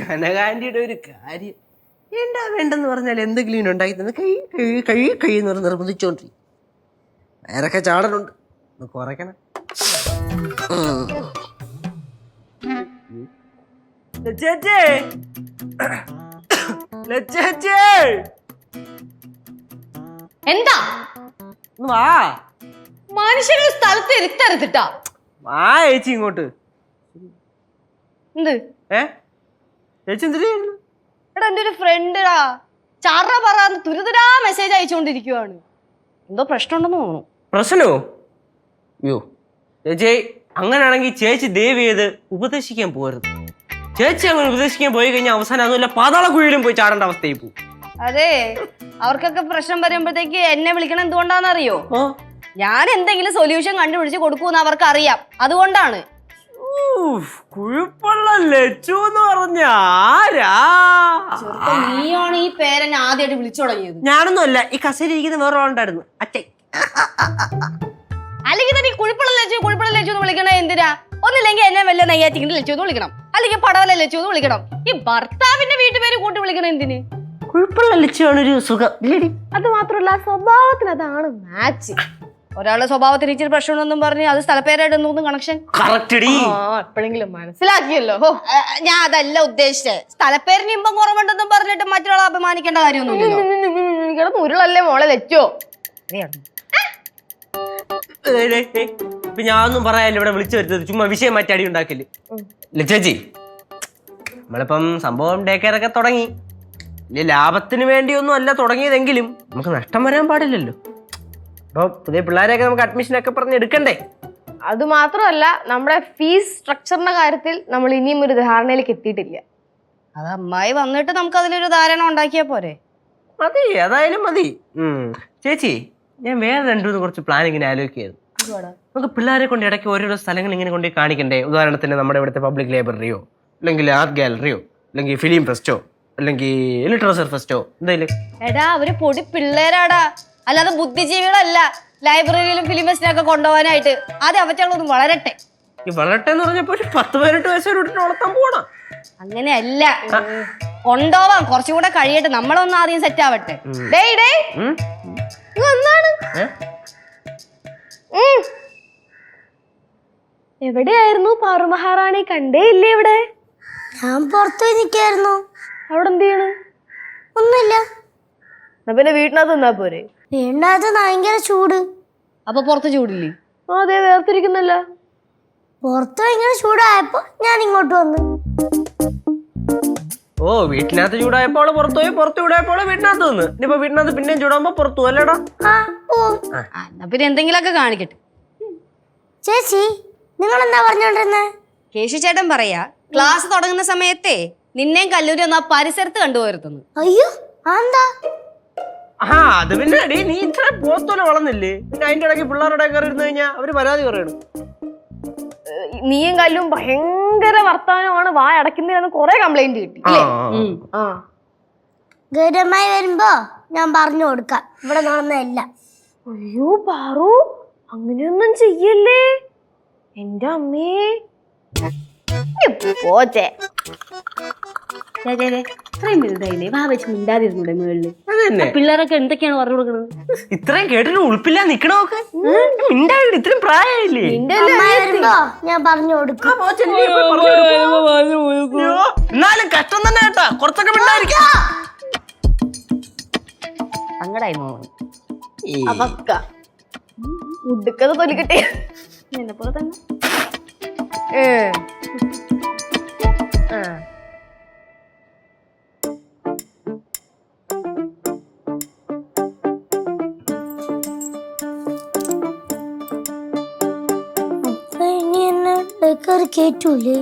കനകാന്റിയുടെ ഒരു കാര്യം. എന്താ വേണ്ടെന്ന് പറഞ്ഞാൽ എന്തെങ്കിലും ഉണ്ടാക്കി തന്നെ കഴി കഴി കഴി എന്ന് പറഞ്ഞ് നിർബന്ധിച്ചോണ്ടിരിക്കും. വേറൊക്കെ ചാടലുണ്ട്. ഒന്ന് കുറയ്ക്കണം. എന്താ? വാ. മനുഷ്യനൊരു സ്ഥലത്ത് ഇരുത്തരുതിട്ടാ വാ ചേച്ചി ഇങ്ങോട്ട്. എന്ത്? ഏ? ചേച്ചി എന്തിനു എടാ എന്റെ ഒരു ഫ്രണ്ടാ ചറ പറന്ന് തുരുതുരാ മെസ്സേജ് അയച്ചുകൊണ്ടിരിക്കുവാണ്. എന്തോ പ്രശ്നമുണ്ടെന്ന് തോന്നുന്നു. പ്രശ്നമോ അയ്യോ. ചേച്ചി അങ്ങനെയാണെങ്കിൽ ചേച്ചി ദേവി ചെയ്ത് ഉപദേശിക്കാൻ പോരുത് ചേച്ചി അങ്ങനെ ഉപദേശിക്കാൻ പോയി കഴിഞ്ഞാൽ അവസാനം അതുമല്ല പാതാള കുഴിയിലും പോയി ചാടേണ്ട അവസ്ഥയിൽ പോകും. അതെ. അവർക്കൊക്കെ പ്രശ്നം വരുമ്പോഴത്തേക്ക് എന്നെ വിളിക്കണം എന്തുകൊണ്ടാണെന്നറിയോ? ഞാൻ എന്തെങ്കിലും സൊല്യൂഷൻ കണ്ടുപിടിച്ച് കൊടുക്കൂന്ന് അവർക്ക് അറിയാം അതുകൊണ്ടാണ് കുഴപ്പമുള്ള ലച്ചു എന്ന് പറഞ്ഞ? ആരാ? നീയാണ് ഈ പേരെ ആദ്യമായിട്ട് വിളിച്ചു തുടങ്ങിയത്. ഞാനൊന്നുമല്ല ഈ കസേര ഇരിക്കുന്ന വേറെ ആളുണ്ടായിരുന്നു അച്ഛൻ അല്ലെങ്കിൽ തന്നെ കുഴിപ്പുള്ള ലച്ചു കുഴിപ്പുള്ള ലച്ചു എന്ന് വിളിക്കണേ എന്തിനാ? ഒന്നില്ലെങ്കിൽ എന്നെ വല്ല നെയ്യാറ്റിങ്ങിന്റെ ലച്ചു എന്ന് വിളിക്കണം. അല്ലെങ്കിൽ പടവല ലച്ചു എന്ന് വിളിക്കണം. ഈ ഭർത്താവിന്റെ വീട്ടുപേര് കൂട്ടി വിളിക്കണം എന്തിന്? കുഴപ്പമുള്ള ലച്ചു ആണ് ഒരു സുഖം. അത് മാത്രമല്ല സ്വഭാവത്തിന് അതാണ് മാച്ച് ഒരാളുടെ സ്വഭാവത്തിന് ഇച്ചിരി പ്രശ്നമുണ്ടെന്നും പറഞ്ഞ് അത് സ്ഥലപ്പേരായിട്ടൊന്നും കണക്ഷൻ കറക്റ്റടി എപ്പോഴെങ്കിലും മനസ്സിലാക്കിയല്ലോ. ഞാൻ അതല്ല ഉദ്ദേശിച്ചത് സ്ഥലപ്പേരിന് ഇമ്പം കുറവുണ്ടെന്നും പറഞ്ഞിട്ട് മറ്റൊരാളെ അപമാനിക്കേണ്ട കാര്യമൊന്നുമില്ലല്ലോ. ഉരുളല്ലേ മോളെ ലച്ചോ ഇപ്പൊ ഞാനൊന്നും പറയാല്ല ഇവിടെ വിളിച്ചു വരുത്തത് ചുമ്മാ വിഷയം മാറ്റി അടി ഉണ്ടാക്കില്ല ലച്ചേച്ചി നമ്മളിപ്പം സംഭവം ഡേ കെയർ ഒക്കെ തുടങ്ങി. ലാഭത്തിന് വേണ്ടിയൊന്നും അല്ല തുടങ്ങിയതെങ്കിലും നമുക്ക് നഷ്ടം വരാൻ പാടില്ലല്ലോ. അപ്പൊ പുതിയ പിള്ളേരെയൊക്കെ നമുക്ക് അഡ്മിഷൻ ഒക്കെ പറഞ്ഞ് എടുക്കണ്ടേ? അത് മാത്രമല്ല നമ്മുടെ ഫീസ് സ്ട്രക്ചറിന്റെ കാര്യത്തിൽ നമ്മൾ ഇനിയും ഒരു ധാരണയിലേക്ക് എത്തിയിട്ടില്ല. അത് അമ്മായി വന്നിട്ട് നമുക്ക് അതിലൊരു ധാരണ ഉണ്ടാക്കിയാ പോരെ? മതി അതായാലും മതി. ഉം. ചേച്ചി ഞാൻ വേറെ രണ്ടു കുറച്ച് പ്ലാൻ ഇങ്ങനെ ആലോചിക്കുകയായിരുന്നു. നമുക്ക് പിള്ളേരെ കൊണ്ട് ഇടയ്ക്ക് ഓരോരോ സ്ഥലങ്ങൾ ഇങ്ങനെ കൊണ്ട് കാണിക്കണ്ടേ? ഉദാഹരണത്തിന് നമ്മുടെ ഇവിടുത്തെ പബ്ലിക് ലൈബ്രറിയോ അല്ലെങ്കിൽ ആർട്ട് ഗാലറിയോ അല്ലെങ്കിൽ ഫിലിം ഫെസ്റ്റോ അല്ലെങ്കിൽ ലിറ്ററേച്ചർ ഫെസ്റ്റോ എന്തായാലും എടാ അവർ പൊടി പിള്ളേരാടാ. അല്ലാതെ ബുദ്ധിജീവികളല്ല. ലൈബ്രറിയിലും ഫിലിം ഫെസ്റ്റിനൊക്കെ കൊണ്ടുപോകാനായിട്ട്. ആദ്യം അവറ്റകളൊന്നും വളരട്ടെ. ഈ വളരട്ടെ എന്ന് പറഞ്ഞപ്പോ ഒരു പത്ത് പതിനെട്ട് വയസ്സ് വളർത്താൻ പോണം അങ്ങനെയല്ല. കൊണ്ടോവാം കുറച്ചുകൂടെ കഴിയട്ടെ. നമ്മളൊന്നും ആദ്യം സെറ്റ് ആവട്ടെ. ഡേയ് ഡേയ്? ഇങ്ങ് വന്നാണ്? എവിടെയായിരുന്നു പാറു മഹാറാണി കണ്ടേ ഇല്ലേ ഇവിടെ? ഞാൻ പുറത്തു നിൽക്കായിരുന്നു അവിടെ എന്ത് ചെയ്യണ് ഒന്നുമില്ല. എന്നാ പിന്നെ വീട്ടിനകത്ത് നിന്നാ പോരെ. വീണ്ടത് ഭയങ്കര ചൂട്. അപ്പൊ പുറത്ത് ചൂടില്ലേ? അതെ വേർതിരിക്കുന്നല്ല പുറത്ത് ഭയങ്കര ചൂടായപ്പോ ഞാൻ ഇങ്ങോട്ട് വന്നു. ഓ വീട്ടിനകത്ത് ചൂടായപ്പോൾ അവൾ പുറത്തു പോയി പുറത്ത് ചൂടായപ്പോ അവൾ വീട്ടിനകത്ത് വന്ന് ഇനിയിപ്പോ വീട്ടിനകത്ത് പിന്നെയും ചൂടാകുമ്പോ പുറത്തു അല്ലേടാ? ആ ഓ ആ, എന്നാ പിന്നെ എന്തെങ്കിലുമൊക്കെ കാണിക്കട്ടെ. ചേച്ചി നിങ്ങൾ എന്താ പറഞ്ഞോണ്ടിരുന്നേ? കേശു ചേട്ടൻ പറയാ ക്ലാസ് തുടങ്ങുന്ന സമയത്തെ നിന്നെയും കല്ലൂരി ഒന്ന് ആ പരിസരത്ത് കണ്ടുപോയിരുന്നു അയ്യോ എന്താ ആ അത് പിന്നെ എടീ നീ ഇത്ര പോത്തോലെ വളർന്നില്ലേ? പിന്നെ അതിന്റെ ഇടയ്ക്ക് പിള്ളേരുടെ കയറി ഇരുന്ന് കഴിഞ്ഞാൽ അവർ പരാതി പറയണം. നീയും കല്ലും ഭയങ്കര വർത്തമാനമാണ് വായ അടയ്ക്കുന്നതിന് കുറെ കംപ്ലൈന്റ് കിട്ടി ഇല്ലേ? ഉം, ആ. ഗൗരവമായി വരുമ്പോ ഞാൻ പറഞ്ഞു കൊടുക്കാം. ഇവിടെ നടന്നതല്ല അയ്യോ പാറു അങ്ങനെയൊന്നും ചെയ്യല്ലേ? എന്റെ അമ്മേ. പോച്ചേ. ഇത്രയും വലുതായില്ലേ വാ വെച്ച് മിണ്ടാതിരുന്നൂടെ മുകളിൽ അത് തന്നെ. പിള്ളേരൊക്കെ എന്തൊക്കെയാണ് പറഞ്ഞു കൊടുക്കുന്നത് ഇത്രയും കേട്ടിട്ട് ഉൾപ്പില്ല നിക്കണോക്ക് മിണ്ടായിട്ട് ഇത്രയും വരുമ്പോ ഞാൻ പറഞ്ഞു കൊടുക്കും. എന്നാലും കഷ്ടം തന്നെ കേട്ടാ. കുറച്ചൊക്കെ മിണ്ടായിരിക്കും സങ്കടായി അവക്ക ഉടുക്കത് തൊലിക്കട്ടെ എന്നെ പോലെ തന്നെ. ഏ. ആ. കേറ്റൂലേ